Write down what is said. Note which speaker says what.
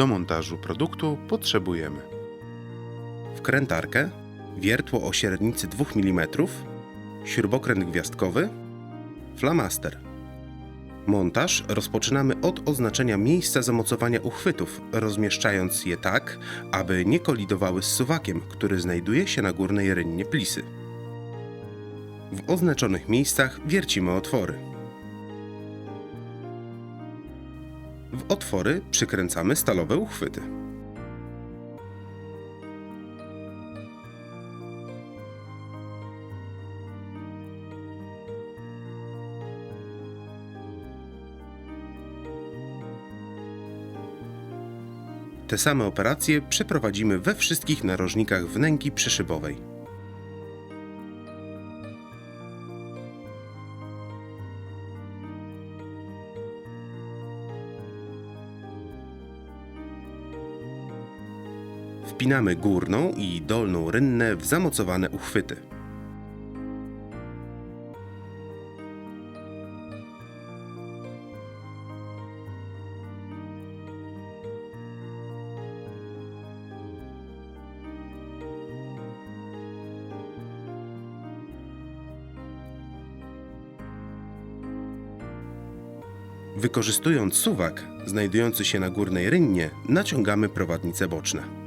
Speaker 1: Do montażu produktu potrzebujemy
Speaker 2: wkrętarkę, wiertło o średnicy 2 mm, śrubokręt gwiazdkowy, flamaster. Montaż rozpoczynamy od oznaczenia miejsca zamocowania uchwytów, rozmieszczając je tak, aby nie kolidowały z suwakiem, który znajduje się na górnej rynnie plisy. W oznaczonych miejscach wiercimy otwory. W otwory przykręcamy stalowe uchwyty. Te same operacje przeprowadzimy we wszystkich narożnikach wnęki przyszybowej. Wpinamy górną i dolną rynnę w zamocowane uchwyty. Wykorzystując suwak znajdujący się na górnej rynnie, naciągamy prowadnice boczne.